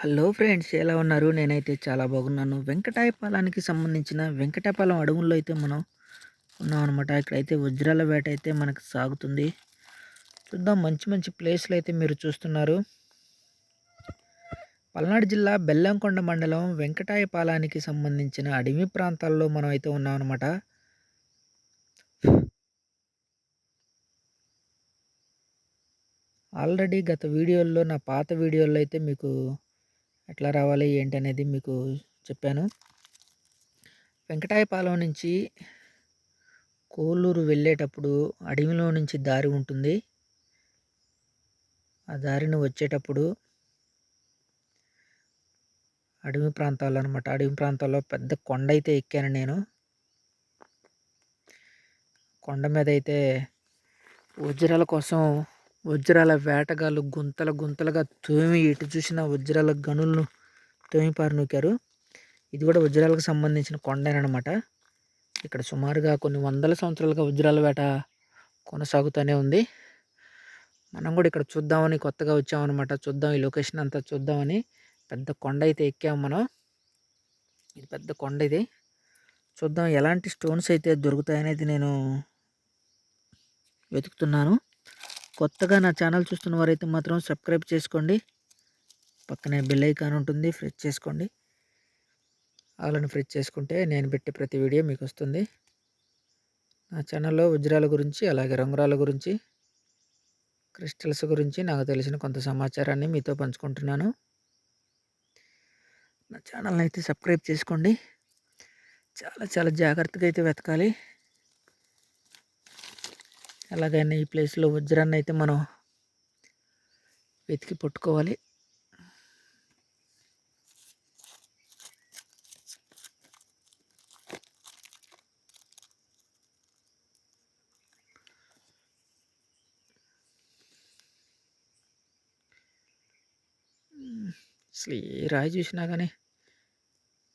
Hello friends ఎలా ఉన్నారు? నేనైతే చాలా బాగున్నాను. వెంకటాయపాలానికి సంబంధించిన వెంకటాపాలెం అడవుల్లో అయితే మనం ఉన్నాం అనమాట ఇక్కడైతే వజ్రాల వేట అయితే మనకు సాగుతుంది. చూద్దాం మంచి మంచి ప్లేస్లు అయితే మీరు చూస్తున్నారు. పల్నాడు జిల్లా బెల్లంకొండ మండలం వెంకటాయపాలానికి సంబంధించిన అడవి ప్రాంతాల్లో మనం అయితే ఉన్నాం అనమాట ఆల్రెడీ గత వీడియోల్లో నా పాత వీడియోల్లో అయితే మీకు ఎట్లా రావాలి? ఏంటి అనేది మీకు చెప్పాను. వెంకటాయపాలెం నుంచి కోలూరు వెళ్ళేటప్పుడు అడవిలో నుంచి దారి ఉంటుంది. ఆ దారిని వచ్చేటప్పుడు అడవి ప్రాంతాల్లో అనమాట అడవి ప్రాంతాల్లో పెద్ద కొండ అయితే ఎక్కాను నేను. కొండ మీద అయితే వజ్రాల కోసం వజ్రాల వేటగాళ్ళు గుంతల గుంతలుగా తోమి ఎటు చూసిన వజ్రాల గనులను తోమి పారినూకారు ఇది కూడా వజ్రాలకు సంబంధించిన కొండనమాట ఇక్కడ సుమారుగా కొన్ని వందల సంవత్సరాలుగా వజ్రాల వేట కొనసాగుతూనే ఉంది. మనం కూడా ఇక్కడ చూద్దామని కొత్తగా వచ్చామన్నమాట. చూద్దాం ఈ లొకేషన్ అంతా చూద్దామని. పెద్ద కొండ అయితే ఎక్కాము మనం. ఇది పెద్ద కొండ ఇది. చూద్దాం ఎలాంటి స్టోన్స్ అయితే దొరుకుతాయనేది నేను వెతుకుతున్నాను. కొత్తగా నా ఛానల్ చూస్తున్న వారైతే మాత్రం సబ్స్క్రైబ్ చేసుకోండి. పక్కనే బెల్ ఐకాన్ ఉంటుంది ఫ్రెష్ చేసుకోండి. వాళ్ళని ఫ్రెష్ చేసుకుంటే నేను పెట్టే ప్రతి వీడియో మీకు వస్తుంది. నా ఛానల్లో వజ్రాల గురించి అలాగే రంగురాల గురించి క్రిస్టల్స్ గురించి నాకు తెలిసిన కొంత సమాచారాన్ని మీతో పంచుకుంటున్నాను. నా ఛానల్ని అయితే సబ్స్క్రైబ్ చేసుకోండి. చాలా చాలా జాగ్రత్తగా అయితే వెతకాలి. ఎలాగైనా ఈ ప్లేస్లో వజ్రాన్ని అయితే మనం వెతికి పట్టుకోవాలి. అసలు ఏ రాయి చూసినా కానీ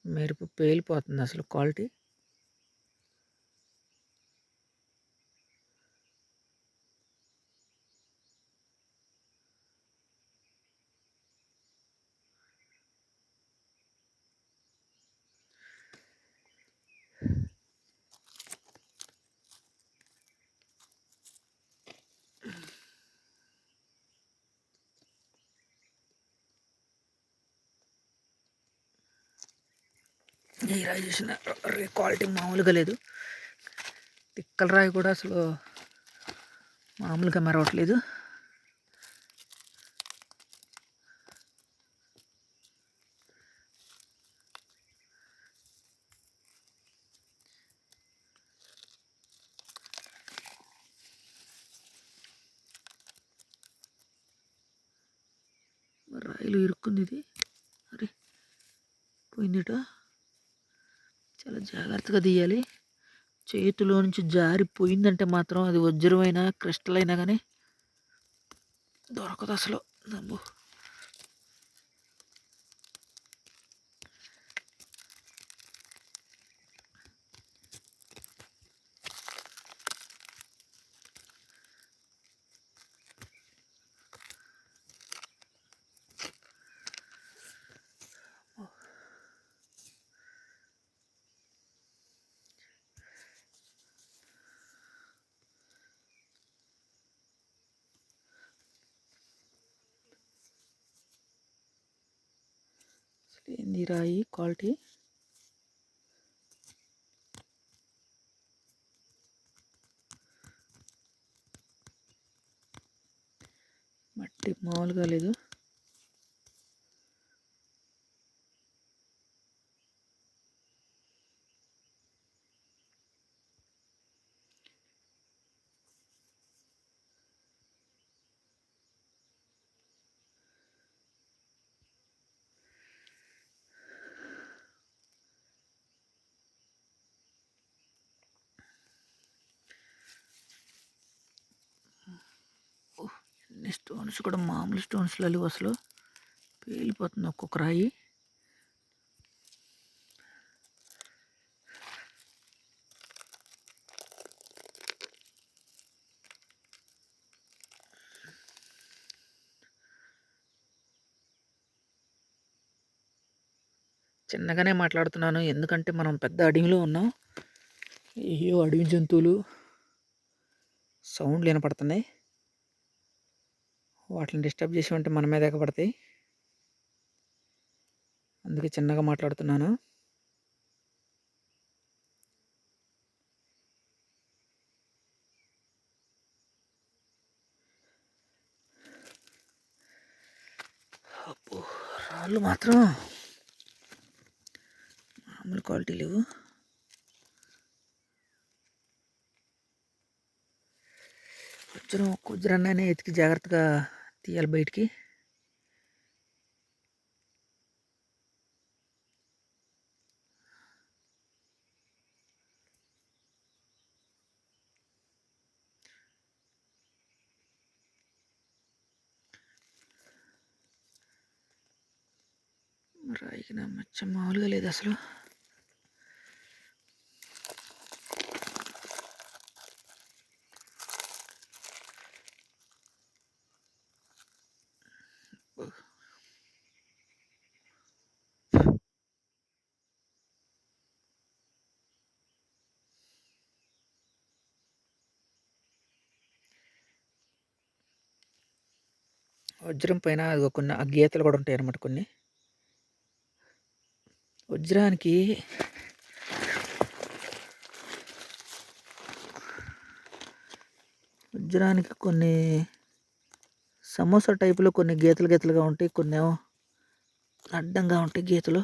మెరుపు పేలిపోతుంది అసలు క్వాలిటీ. ఈ రాయి చూసిన క్వాలిటీ మామూలుగా లేదు. తిక్కల రాయి కూడా అసలు మామూలుగా మెరవట్లేదు. రాయిలు ఇరుక్కుంది ఇది అరే పోయిందిటా. చాలా జాగ్రత్తగా తీయాలి. చేతిలో నుంచి జారిపోయిందంటే మాత్రం అది వజ్రమైన క్రిస్టల్ అయినా కానీ దొరకదు అసలు. నమ్ము. ఏంది రాయి క్వాలిటీ. మట్టి మామూలుగా లేదు. స్టోన్స్ కూడా మామూలు స్టోన్స్లో లేవు అసలు. పేలిపోతుంది ఒక్కొక్క రాయి. చిన్నగానే మాట్లాడుతున్నాను ఎందుకంటే మనం పెద్ద అడవిలో ఉన్నాం. ఏయో అడవి జంతువులు. సౌండ్లు వినపడుతున్నాయి. వాటిని డిస్టర్బ్ చేసి ఉంటే మన మీద ఎగబడతాయి. అందుకే చిన్నగా మాట్లాడుతున్నాను. రాళ్ళు మాత్రం మామూలు క్వాలిటీ లేవు. వజ్రం వజ్రాన్ని ఎతికి జాగ్రత్తగా తీయాలి బయటికి. రాయికి నా మచ్చ మామూలుగా లేదు అసలు. వజ్రం పైన కొన్ని ఆ గీతలు కూడా ఉంటాయి అన్నమాట కొన్ని. వజ్రానికి వజ్రానికి కొన్ని సమోసా టైపులో కొన్ని గీతలు గీతలుగా ఉంటాయి కొన్ని ఏమో అడ్డంగా ఉంటాయి గీతలు.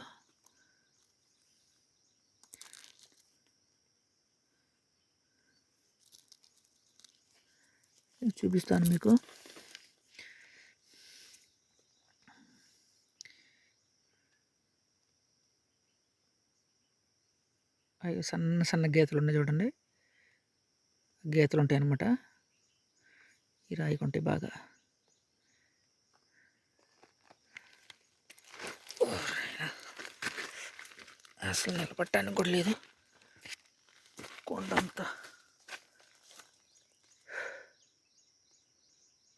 చూపిస్తాను మీకు. సన్న సన్న గీతలు ఉన్నాయి చూడండి. గీతలు ఉంటాయి అన్నమాట ఈ రాయి కొంటే బాగా. అసలు నిలబట్టడానికి కూడా లేదు. కొండ అంతా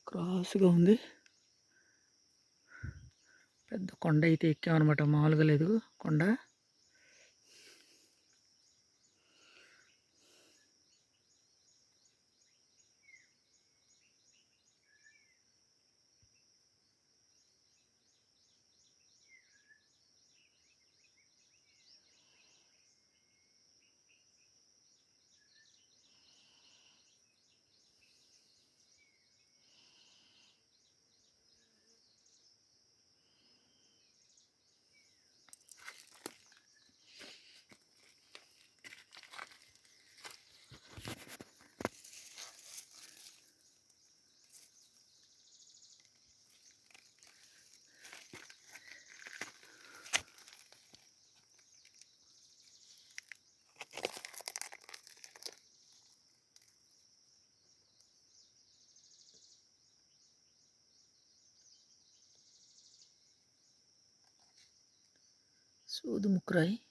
క్రాస్గా ఉంది. పెద్ద కొండ అయితే ఎక్కామన్నమాట. మామూలుగా లేదు కొండ. sou do Mucrói.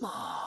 妈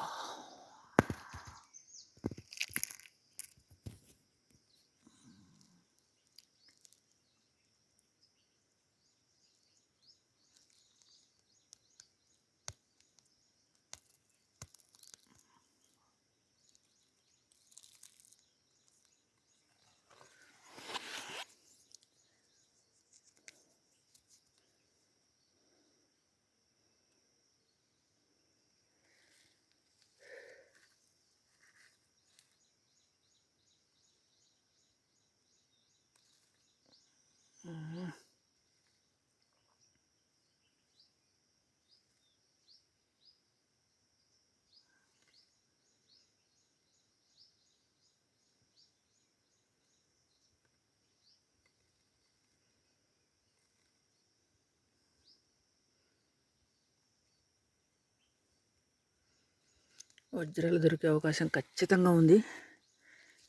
వజ్రాలు దొరికే అవకాశం ఖచ్చితంగా ఉంది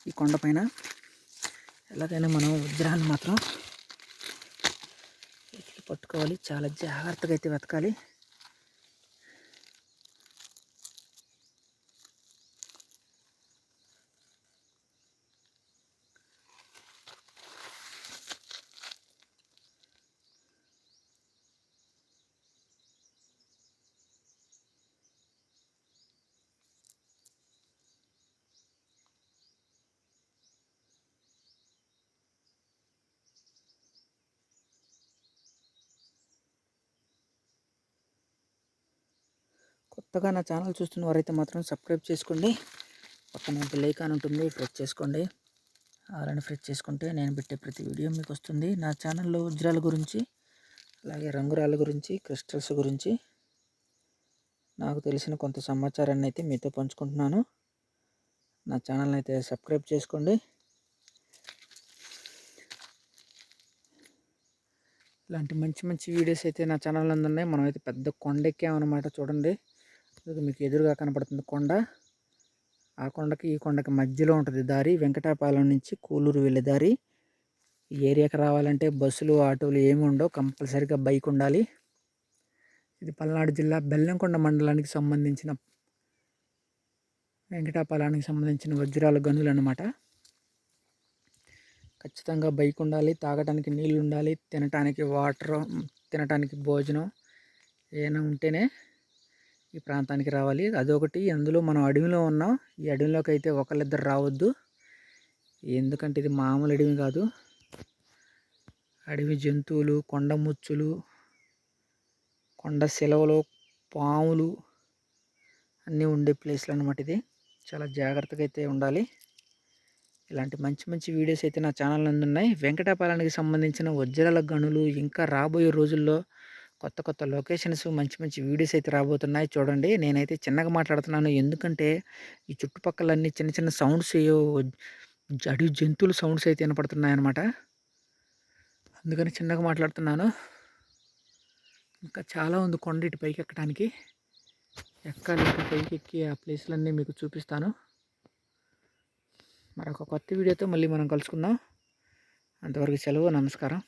ఈ కొండపైన ఎలాగైనా మనం వజ్రాన్ని మాత్రం పట్టుకోవాలి చాలా జాగ్రత్తగా అయితే వెతకాలి. కొత్తగా నా ఛానల్ చూస్తున్న వారైతే మాత్రం సబ్స్క్రైబ్ చేసుకోండి. పక్కన బెల్ ఉంటుంది ప్రెస్ చేసుకోండి. అలానే ప్రెస్ చేసుకుంటే నేను పెట్టే ప్రతి వీడియో మీకు వస్తుంది. నా ఛానల్లో వజ్రాల గురించి అలాగే రంగురాల గురించి క్రిస్టల్స్ గురించి నాకు తెలిసిన కొంత సమాచారాన్ని అయితే మీతో పంచుకుంటున్నాను. నా ఛానల్ని అయితే సబ్స్క్రైబ్ చేసుకోండి. ఇలాంటి మంచి మంచి వీడియోస్ అయితే నా ఛానల్ ఉన్నాయి. మనం అయితే పెద్ద కొండ ఎక్కామన్నమాట చూడండి. మీకు ఎదురుగా కనపడుతుంది కొండ. ఆ కొండకి ఈ కొండకి మధ్యలో ఉంటుంది దారి. వెంకటాపాలెం నుంచి కూలూరు వెళ్ళే దారి. ఈ ఏరియాకి రావాలంటే బస్సులు ఆటోలు ఏమి ఉండవు. కంపల్సరీగా బైక్ ఉండాలి. ఇది పల్నాడు జిల్లా బెల్లంకొండ మండలానికి సంబంధించిన వెంకటాపాలానికి సంబంధించిన వజ్రాల గనులు అనమాట ఖచ్చితంగా బైక్ ఉండాలి. తాగడానికి నీళ్ళు ఉండాలి. తినటానికి వాటర్ తినటానికి భోజనం ఏమైనా ఉంటేనే ఈ ప్రాంతానికి రావాలి. అదొకటి. అందులో మనం అడవిలో ఉన్నాం. ఈ అడవిలోకి అయితే ఒకళ్ళిద్దరు రావద్దు. ఎందుకంటే ఇది మామూలు అడవి కాదు. అడవి జంతువులు కొండ ముచ్చులు కొండ సెలవులు పాములు అన్నీ ఉండే ప్లేస్లు అనమాట ఇది. చాలా జాగ్రత్తగా అయితే ఉండాలి. ఇలాంటి మంచి మంచి వీడియోస్ అయితే నా ఛానల్ నందు ఉన్నాయి వెంకటాపాలానికి సంబంధించిన వజ్రాల గనులు ఇంకా రాబోయే రోజుల్లో కొత్త కొత్త లొకేషన్స్ మంచి మంచి వీడియోస్ అయితే రాబోతున్నాయి. చూడండి నేనైతే చిన్నగా మాట్లాడుతున్నాను. ఎందుకంటే ఈ చుట్టుపక్కలన్నీ చిన్న చిన్న సౌండ్స్ అడవి జంతువుల సౌండ్స్ అయితే వినపడుతున్నాయి అనమాట అందుకని చిన్నగా మాట్లాడుతున్నాను. ఇంకా చాలా ఉంది కొండ ఇటు పైకి ఎక్కడానికి. ఎక్కాలి ఇటు పైకి ఎక్కి ఆ ప్లేస్లన్నీ మీకు చూపిస్తాను. మరొక కొత్త వీడియోతో మళ్ళీ మనం కలుసుకుందాం. అంతవరకు సెలవు నమస్కారం.